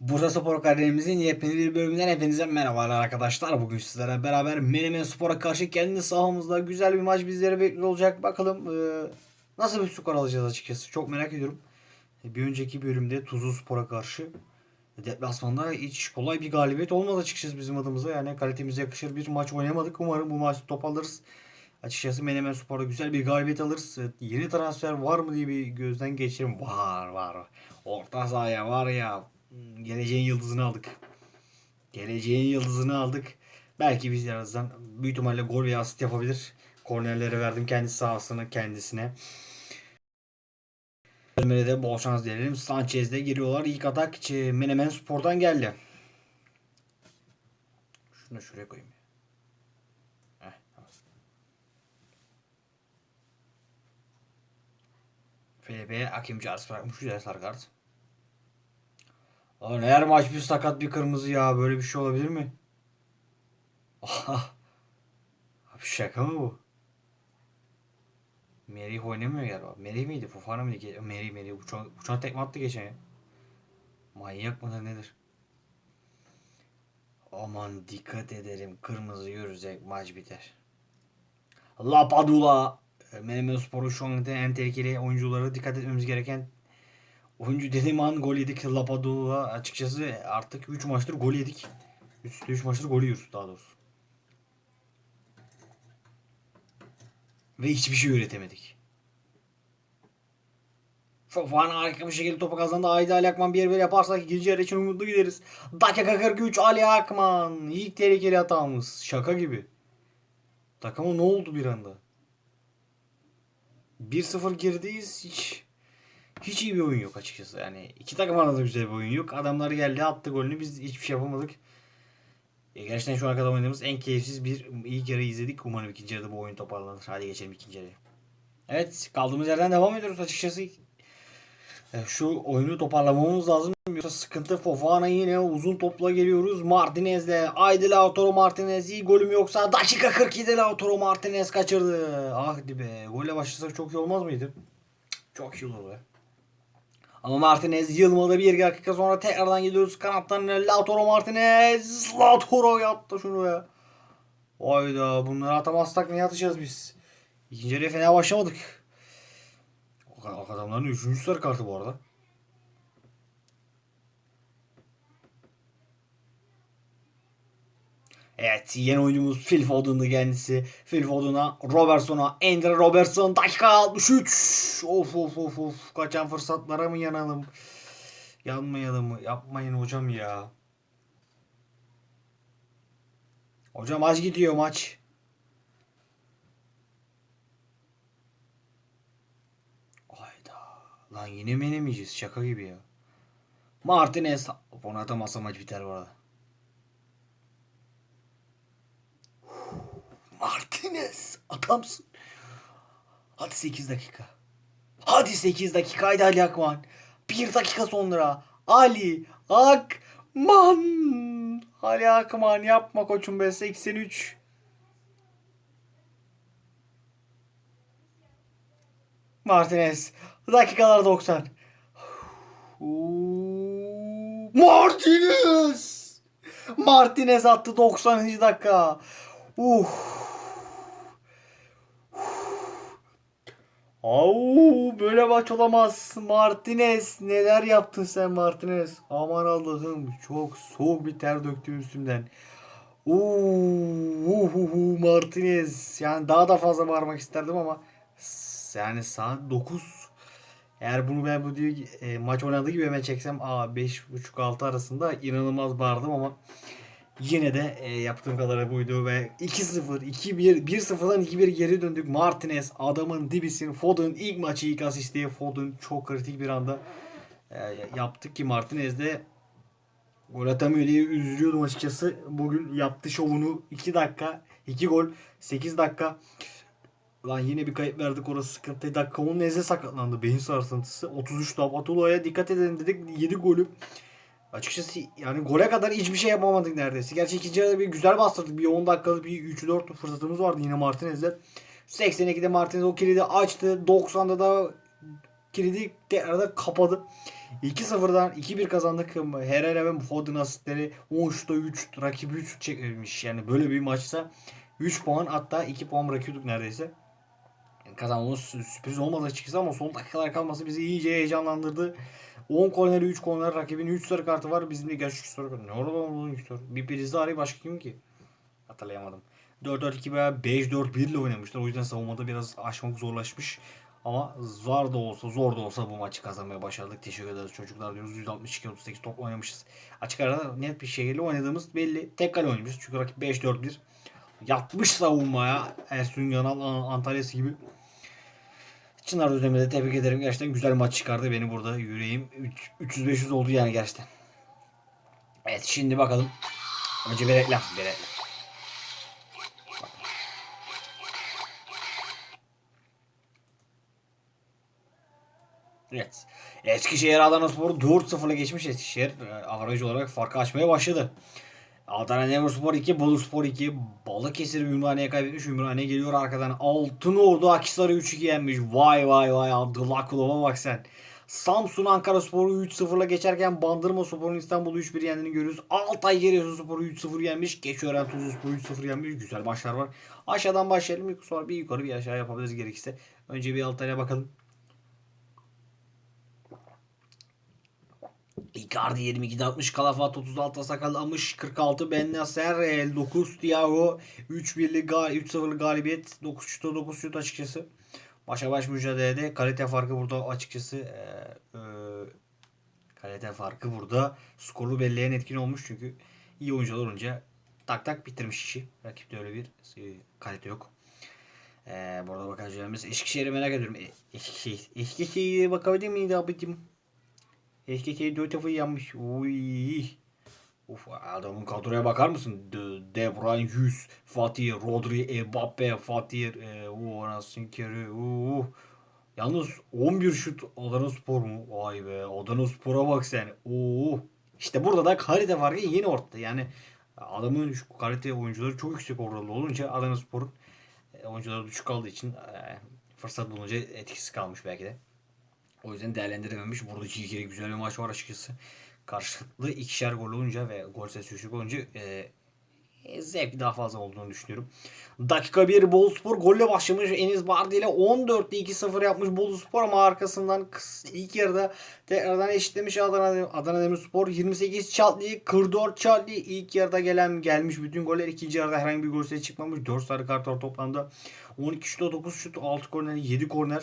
Bursa Spor Akademimizin yepyeni bir bölümünden hepinize merhabalar arkadaşlar. Bugün sizlerle beraber Menemen Spor'a karşı kendi sahamızda güzel bir maç bizleri bekliyor olacak. Bakalım e, nasıl bir skor alacağız açıkçası. Çok merak ediyorum. E, bir önceki bölümde Tuzlu Spor'a karşı deplasmanda hiç kolay bir galibiyet olmadı açıkçası bizim adımıza. Yani kalitemize yakışır bir maç oynamadık. Umarım bu maçı toparlarız. Açıkçası Menemen Spor'da güzel bir galibiyet alırız. E, Yeni transfer var mı diye bir gözden geçirelim. Var var. Orta sahaya var ya geleceğin yıldızını aldık. Geleceğin yıldızını aldık. Belki biz birazdan büyük ihtimalle gol veya asist yapabilir. Kornerleri verdim kendi sahasına kendisine. Bölümde de bol şans dilerim. Sanchez de giriyorlar. İlk atak e, Menemen Spor'dan geldi. Şunu şuraya koyayım. Heh, tamam. FB Hakim Charles bırakmış. Güzel sarı kart. Lan her maç bir sakat bir kırmızı ya. Böyle bir şey olabilir mi? Abi şaka mı bu? Merih oynamıyor galiba. Merih miydi? Fofana mıydı? Merih Merih. Uçan, uçan tekme attı geçen ya. Manyak mıdır nedir? Aman dikkat edelim. Kırmızı yürüyecek maç biter. La Padula. Menemen Spor'un şu an en tehlikeli oyuncuları dikkat etmemiz gereken Oyuncu dediğim an gol yedik. Lapadula açıkçası artık 3 maçtır gol yedik. Üstte 3 maçtır gol yiyoruz daha doğrusu. Ve hiçbir şey üretemedik. Fofana harika bir şekilde topu kazandı. Ayda Ali Akman bir yer yaparsak ikinci yarı için umutlu gideriz. Dakika 43 Ali Akman. İlk tehlikeli hatamız. Şaka gibi. Takıma ne oldu bir anda? 1-0 gerideyiz. Hiç hiç iyi bir oyun yok açıkçası. Yani iki takım arasında güzel bir oyun yok. Adamlar geldi attı golünü biz hiçbir şey yapamadık. E, gerçekten şu ana kadar oynadığımız en keyifsiz bir ilk yarı izledik. Umarım ikinci yarıda bu oyun toparlanır. Hadi geçelim ikinci yarıya. Evet kaldığımız yerden devam ediyoruz açıkçası. E, şu oyunu toparlamamız lazım. Yoksa sıkıntı Fofana yine uzun topla geliyoruz. Martinez'le. Haydi Lautaro Martinez iyi golüm yoksa dakika 42'de Lautaro Martinez kaçırdı. Ah be. Golle başlasak çok iyi olmaz mıydı? Çok iyi olur be. Ama Martinez yılmadı bir dakika sonra tekrardan gidiyoruz kanattan Lautaro Martinez Lautaro yaptı şunu ya. Hayda bunları atamazsak ne atacağız biz? İkinci yarıya fena başlamadık. O adamların üçüncü sarı kartı bu arada. Evet yeni oyuncumuz Phil Foden'dı kendisi. Phil Foden'a, Robertson'a, Andre Robertson dakika 63. Of of of of. Kaçan fırsatlara mı yanalım? Yanmayalım mı? Yapmayın hocam ya. Hocam maç gidiyor maç. Hayda. Lan yine mi yenemeyeceğiz? Şaka gibi ya. Martinez. Onu atamazsa maç biter bu arada. Martinez adamsın. Hadi 8 dakika. Hadi 8 dakika. Haydi Ali Akman. 1 dakika sonra Ali Akman. Ali Akman yapma koçum be 83. Martinez. Dakikalar 90. Oo, Martinez. Martinez attı 90. dakika. Uh. Au böyle maç olamaz. Martinez neler yaptın sen Martinez? Aman Allah'ım çok soğuk bir ter döktüm üstümden. Uuu Martinez. Yani daha da fazla bağırmak isterdim ama yani saat 9 eğer bunu ben bu diyor e, maç oynadığı gibi hemen çeksem aa 5.5-6 arasında inanılmaz bağırdım ama Yine de e, yaptığım kadarı buydu ve 2-0, 2-1, 1-0'dan 2-1 geri döndük. Martinez adamın dibisin. Foden ilk maçı ilk asisti. Foden çok kritik bir anda e, yaptık ki Martinez de gol atamıyor diye üzülüyordum açıkçası. Bugün yaptı şovunu 2 dakika, 2 gol, 8 dakika. Lan yine bir kayıp verdik orası sıkıntı. Dakika onun Eze sakatlandı. Beyin sarsıntısı. 33 top. Atula'ya dikkat edin dedik. 7 golü. Açıkçası yani gole kadar hiçbir şey yapamadık neredeyse. Gerçi ikinci yarıda bir güzel bastırdık. Bir 10 dakikalık bir 3-4 fırsatımız vardı yine Martinez'le. 82'de Martinez o kilidi açtı. 90'da da kilidi tekrarda kapadı. 2-0'dan 2-1 kazandık. Herrera ve Foden asistleri 10 şuta 3 rakibi 3 çekmiş. Yani böyle bir maçta 3 puan hatta 2 puan bırakıyorduk neredeyse. Yani kazanmamız sürpriz olmadı açıkçası ama son dakikalar kalması bizi iyice heyecanlandırdı. 10 korneri 3 korner rakibin 3 sarı kartı var. Bizim de gerçi 3 sarı kartı. Ne orada onun 3 sarı? Bir Prizli arayı başka kim ki? Hatırlayamadım. 4-4-2 veya 5-4-1 ile oynamışlar. O yüzden savunmada biraz aşmak zorlaşmış. Ama zor da olsa zor da olsa bu maçı kazanmaya başardık. Teşekkür ederiz çocuklar diyoruz. 162-38 top oynamışız. Açık arada net bir şekilde oynadığımız belli. Tek kale oynamışız. Çünkü rakip 5-4-1. Yatmış savunmaya. Ersun Yanal Antalya'sı gibi. Çınar Özdemir'e de tebrik ederim. Gerçekten güzel maç çıkardı. Beni burada yüreğim 300-500 oldu yani gerçekten. Evet şimdi bakalım. Önce bir reklam. Bir reklam. Evet. Eskişehir Adanaspor'u 4-0'la geçmiş Eskişehir. e, Avaraj olarak farkı açmaya başladı. Adana Demirspor 2, Boluspor 2. Balıkesir Ümraniye kaybetmiş. Ümraniye geliyor arkadan. Altınordu Akhisar'ı 3-2 yenmiş. Vay vay vay. Abdullakulova bak sen. Samsun Ankara Spor'u 3-0'la geçerken Bandırma Spor'un İstanbul'u 3-1 yendiğini görüyoruz. Altay Giresun Spor'u 3-0 yenmiş. Geçiören Tuzlu Spor'u 3-0 yenmiş. Güzel maçlar var. Aşağıdan başlayalım. Sonra bir yukarı bir aşağı yapabiliriz gerekirse. Önce bir Altay'a bakalım. Icardi 22'de 60, Kalafat 36 sakalamış, 46 Ben Nasser, 59 Thiago, 3-1'lik gal 3-0'lık galibiyet, 9 şuta 9 şut açıkçası. Başa baş mücadelede kalite farkı burada açıkçası e, e, kalite farkı burada skoru belleyen etkin olmuş çünkü iyi oyuncular olunca tak tak bitirmiş işi. Rakipte öyle bir e, kalite yok. E, burada bakacağımız Eskişehir'i merak ediyorum. E, Eskişehir. Eskişehir'e bakabilir miydi abicim? HKK 4 defa yanmış. Uy. Uf adamın kadroya bakar mısın? De, De Bruyne 100, Fatih, Rodri, Mbappe, Fatih, e, o anasını kere. Uh. Yalnız 11 şut Adana Spor mu? Vay be Adana Spor'a bak sen. Oo. İşte burada da kalite farkı yeni ortada. Yani adamın şu kalite oyuncuları çok yüksek oralı olunca Adana Spor'un e, oyuncuları düşük kaldığı için e, fırsat bulunca etkisi kalmış belki de. O yüzden değerlendirememiş. Burada iki kere güzel bir maç var açıkçası. Karşılıklı ikişer gol olunca ve gol sayısı düşük olunca e, zevk daha fazla olduğunu düşünüyorum. Dakika 1 Boluspor golle başlamış. Enis Bardi ile 14'te 2-0 yapmış Boluspor ama arkasından ilk yarıda tekrardan eşitlemiş Adana, Adana Demirspor. 28 Çatli, 44 Çatli ilk yarıda gelen gelmiş bütün goller. ikinci yarıda herhangi bir gol çıkmamış. 4 sarı kart var toplamda. 12 şut, 9 şut, 6 korner, 7 korner.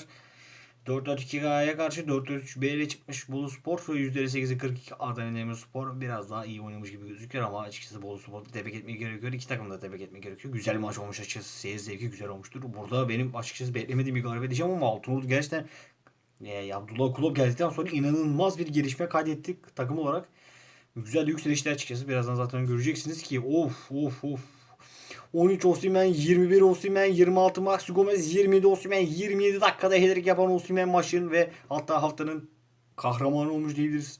4-4-2'ye karşı 4-4-3 ile çıkmış Bolu Spor. %8'i 42 Adana Demirspor biraz daha iyi oynamış gibi gözüküyor ama açıkçası Bolu Spor'u tebrik etmek gerekiyor. İki takım da tebrik etmek gerekiyor. Güzel maç olmuş açıkçası. Seyir zevki güzel olmuştur. Burada benim açıkçası beklemediğim bir galibiyet diyeceğim ama Altınordu gerçekten e, Abdullah Kulüp geldikten sonra inanılmaz bir gelişme kaydettik takım olarak. Güzel yükselişler açıkçası. Birazdan zaten göreceksiniz ki of of of 13 Osimhen, 21 Osimhen, 26 Maxi Gomez, 27 Osimhen, 27 dakikada headerlik yapan Osimhen maçın ve hatta haftanın kahramanı olmuş diyebiliriz.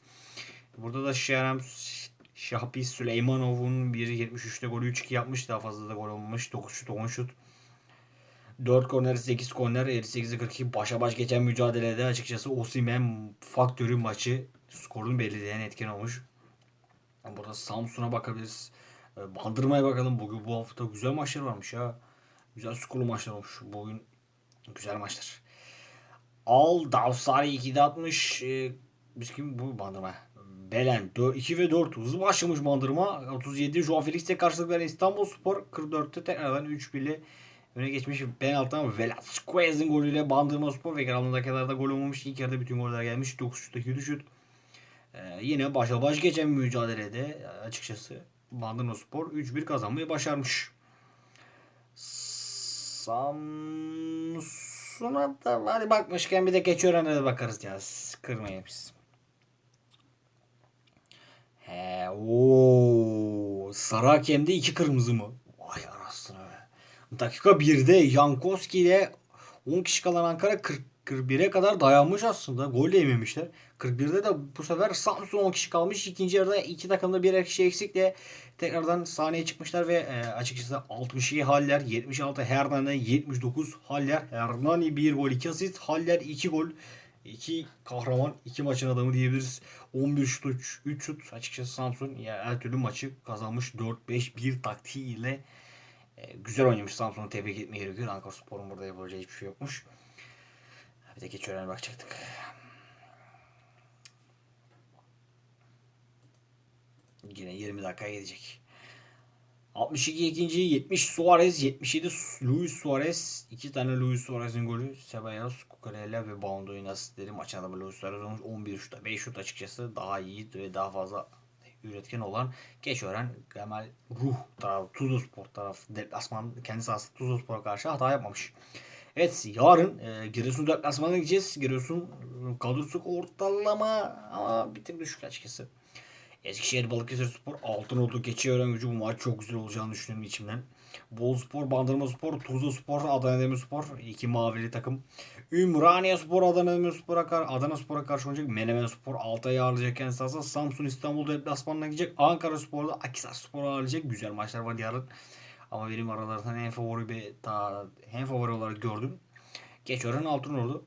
Burada da Şerem Şahbi Süleymanov'un 1.73'te golü 3-2 yapmış. Daha fazla da gol olmamış. 9 şut 10 şut. 4 korner 8 korner 58'e 42 başa baş geçen mücadelede açıkçası Osimhen faktörü maçı skorunu belirleyen etken olmuş. Burada Samsun'a bakabiliriz. E, Bandırma'ya bakalım. Bugün bu hafta güzel maçlar varmış ya. Güzel skorlu maçlar olmuş. Bugün güzel maçlar. Al Davsari 2'de atmış. E, biz kim bu Bandırma? Belen 4, 2 ve 4 hızlı başlamış Bandırma. 37 Joao Felix'te karşılık veren İstanbul Spor 44'te tekrardan 3 birle öne geçmiş penaltıdan Velasquez'in golüyle Bandırma Spor ve kalan dakikalarda gol olmamış. İlk yarıda bütün goller gelmiş. 9 şutta 7 şut. Ee, yine başa baş geçen mücadelede açıkçası Bandırma Spor 3-1 kazanmayı başarmış. Samsun'a da hadi bakmışken bir de Keçiören'e de bakarız ya. Kırmayın biz. He, ooo. Sarı hakemde iki kırmızı mı? Vay anasını be. Dakika 1'de Yankoski ile 10 kişi kalan Ankara 40 41'e kadar dayanmış aslında. Gol de yememişler. 41'de de bu sefer Samsun 10 kişi kalmış. İkinci yarıda iki takımda birer kişi eksikle tekrardan sahneye çıkmışlar ve e, açıkçası 62 Haller, 76 Hernani, 79 Haller. Hernani 1 gol 2 asist. Haller 2 gol iki kahraman, iki maçın adamı diyebiliriz. 11 şut, 3, 3 şut. Açıkçası Samsun yani her türlü maçı kazanmış. 4-5-1 taktiğiyle e, güzel oynamış. Samsun'u tebrik etmeye gerekiyor. Ankara Spor'un burada yapabileceği hiçbir şey yokmuş. Bir de Keçiören'e bakacaktık. Yine 20 dakika gidecek. 62 ikinci 70 Suarez 77 Luis Suarez iki tane Luis Suarez'in golü Ceballos, Cucurella ve Boundo'nun asistleri maçın adamı Luis Suarez olmuş 11 şutta 5 şut açıkçası daha iyi ve daha fazla üretken olan Keçören Kemal Ruh tarafı Tuzla Spor tarafı deplasman kendi sahası Tuzla Spor'a karşı hata yapmamış. Evet yarın e, Giresun deplasmanına gideceğiz. Giresun kadrosu ortalama ama bir tık düşük açıkçası. Eskişehir Balıkesir Spor Altınordu Keçiören gücü bu maç çok güzel olacağını düşünüyorum içimden. Bol Spor, Bandırma Spor, Tuzla Spor, Adana Demirspor iki mavili takım. Ümraniye Spor, Adana Demirspor'a kar Adana Spor'a karşı oynayacak. Menemen Spor Altay'ı ağırlayacak kendisi aslında. Samsun İstanbul deplasmanına gidecek. Ankara Spor'da Akisar Spor'u ağırlayacak. Güzel maçlar var yarın. Ama benim aralarından en favori bir daha en favori olarak gördüm. Keçiören Altınordu.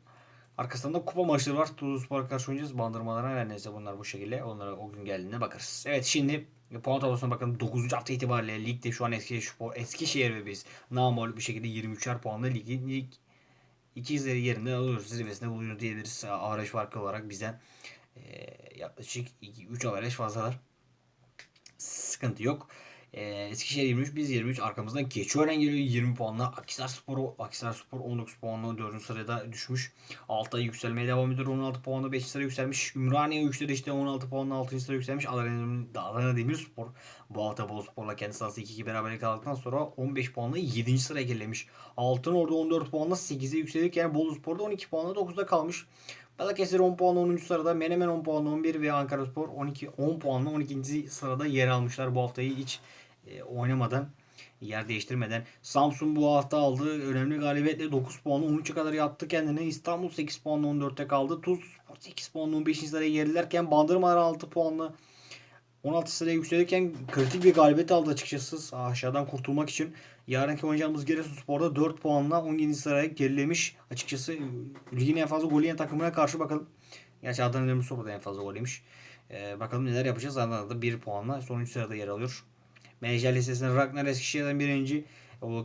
Arkasında da kupa maçları var. Tuzlu Spor'a karşı oynayacağız. Bandırmalara her neyse bunlar bu şekilde. Onlara o gün geldiğinde bakarız. Evet şimdi puan tablosuna bakın. 9. hafta itibariyle ligde şu an Eskişehir, Eskişehir ve biz namalip bir şekilde 23'er puanla ligi lig ikizleri yerinde alıyoruz. Zirvesinde buluyoruz diyebiliriz. Avaraj farkı olarak bizden e, yaklaşık 3 avaraj fazlalar. Sıkıntı yok. Ee, Eskişehir 23, biz 23. Arkamızdan Keçiören geliyor 20 puanla. Akisar Spor, Akisar Spor 19 puanla 4. sırada düşmüş. Altay yükselmeye devam ediyor. 16 puanla 5. sıraya yükselmiş. Ümraniye yükseldi işte 16 puanla 6. sıraya yükselmiş. Adana, Adana Demirspor bu hafta Bol Spor'la kendi sahası 2-2 beraberlik aldıktan sonra 15 puanla 7. sıraya gerilemiş. Altın orada 14 puanla 8'e yükseldik. Yani Bolu Spor'da 12 puanla 9'da kalmış. Balıkesir 10 puanla 10. sırada, Menemen 10 puanla 11 ve Ankara Spor 12 10 puanla 12. sırada yer almışlar bu haftayı hiç e, oynamadan yer değiştirmeden. Samsun bu hafta aldığı önemli galibiyetle 9 puanla 13'e kadar yattı kendine. İstanbul 8 puanla 14'te kaldı. Tuz 8 puanla 15. sıraya gerilerken Bandırmalar 6 puanla 16 sıraya yükselirken kritik bir galibiyet aldı açıkçası aşağıdan kurtulmak için. Yarınki oynayacağımız Giresunspor'da 4 puanla 17. sıraya gerilemiş. Açıkçası ligin en fazla gol yiyen takımına karşı bakalım. Gerçi Adana Demirspor da en fazla gol yemiş. Ee, bakalım neler yapacağız. Adana'da 1 puanla sonuncu sırada yer alıyor. Menajer listesinde Ragnar Eskişehir'den birinci.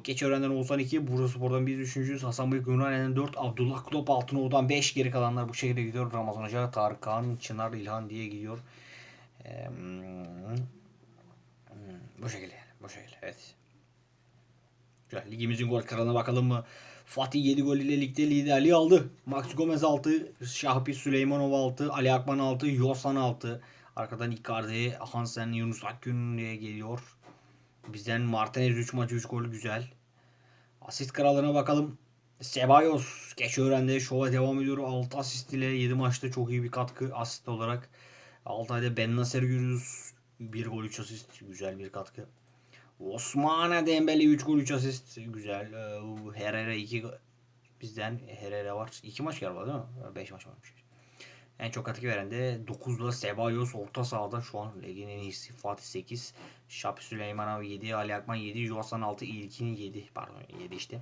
Keçiören'den Oğuzhan 2, Bursa Spor'dan biz üçüncüyüz. Hasan Bıyık Ümraniye'den 4, Abdullah Klop Altınordu'dan 5 geri kalanlar bu şekilde gidiyor. Ramazan Hoca, Tarık Kaan, Çınar İlhan diye gidiyor. Ee, bu şekilde yani. Bu şekilde evet. Güzel. Ligimizin gol kralına bakalım mı? Fatih 7 gol ile ligde liderliği aldı. Max Gomez 6, Şahpi Süleymanov 6, Ali Akman 6, Yosan 6. Arkadan Icardi, Hansen, Yunus Akgün diye geliyor. Bizden Martinez 3 maç 3 gol güzel. Asist kralına bakalım. Ceballos geç öğrendi. Şova devam ediyor. 6 asist ile 7 maçta çok iyi bir katkı asist olarak. Altay'da Ben Nasser görüyoruz. 1 gol 3 asist. Güzel bir katkı. Osmane Dembele 3 gol 3 asist. Güzel. Ee, Herrera 2 bizden Herrera var. 2 maç galiba değil mi? 5 maç varmış. En çok katkı veren de 9'da Sebayos orta sahada şu an ligin en iyisi Fatih 8. Şapi Süleymanov 7. Ali Akman 7. Johasan 6. İlkin 7. Pardon 7 işte.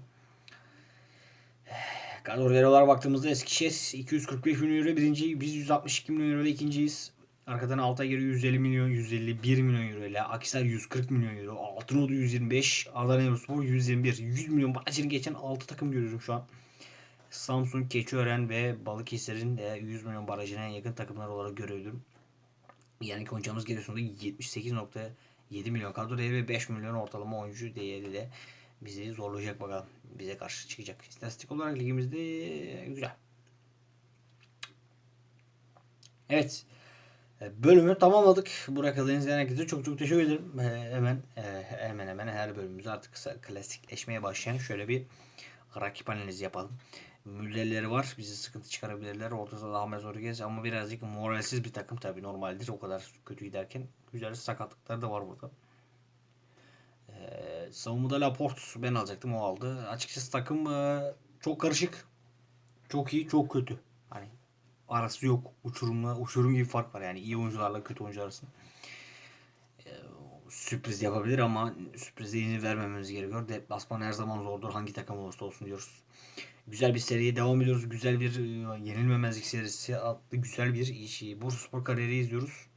Kadrolara baktığımızda Eskişehir 245 milyon euro birinci. Biz 162 milyon euro ile ikinciyiz. Arkadan Altay geliyor 150 milyon, 151 milyon euro ile. Akisar 140 milyon euro. Altınordu 125. Adana Demirspor 121. 100 milyon barajını geçen 6 takım görüyorum şu an. Samsun, Keçiören ve Balıkesir'in de 100 milyon barajına yakın takımlar olarak görüyorum. Yani oynayacağımız Giresun'da 78.7 milyon kadro değeri ve 5 milyon ortalama oyuncu değeri de bizi zorlayacak bakalım. Bize karşı çıkacak. İstatistik olarak ligimizde güzel. Evet. Bölümü tamamladık. Buraya kadar izleyen herkese çok çok teşekkür ederim. Hemen hemen hemen her bölümümüz artık klasikleşmeye başlayan şöyle bir rakip analizi yapalım. Müllerleri var. Bizi sıkıntı çıkarabilirler. Ortada daha Rodriguez ama birazcık moralsiz bir takım tabi normaldir. O kadar kötü giderken güzel sakatlıklar da var burada. Ee, savunmada Laporte ben alacaktım o aldı. Açıkçası takım e, çok karışık. Çok iyi çok kötü. Hani arası yok. Uçurumla uçurum gibi fark var yani iyi oyuncularla kötü oyuncu arasında. Ee, sürpriz yapabilir ama sürprize izin vermememiz gerekiyor. Deplasman her zaman zordur. Hangi takım olursa olsun diyoruz. Güzel bir seriye devam ediyoruz. Güzel bir e, yenilmemezlik serisi adlı güzel bir işi. Bursaspor kariyeri izliyoruz.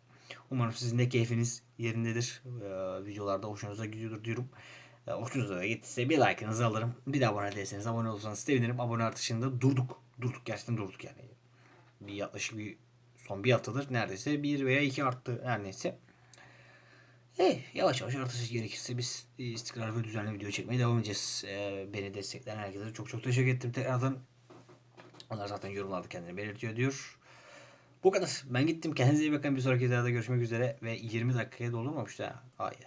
Umarım sizin de keyfiniz yerindedir. Ee, videolarda hoşunuza gidiyordur diyorum. Ee, hoşunuza da bir like'ınızı alırım. Bir de abone değilseniz abone olursanız sevinirim. Abone artışında durduk. Durduk gerçekten durduk yani. Bir yaklaşık bir son bir haftadır neredeyse bir veya iki arttı her neyse. Hey, yavaş yavaş artış gerekirse biz istikrarlı ve düzenli video çekmeye devam edeceğiz. Ee, beni destekleyen herkese çok çok teşekkür ettim tekrardan. Onlar zaten yorumlarda kendini belirtiyor diyor. Bu kadar. Ben gittim. Kendinize iyi bakın. Bir sonraki videoda görüşmek üzere. Ve 20 dakikaya doldurmamış da. Hayır.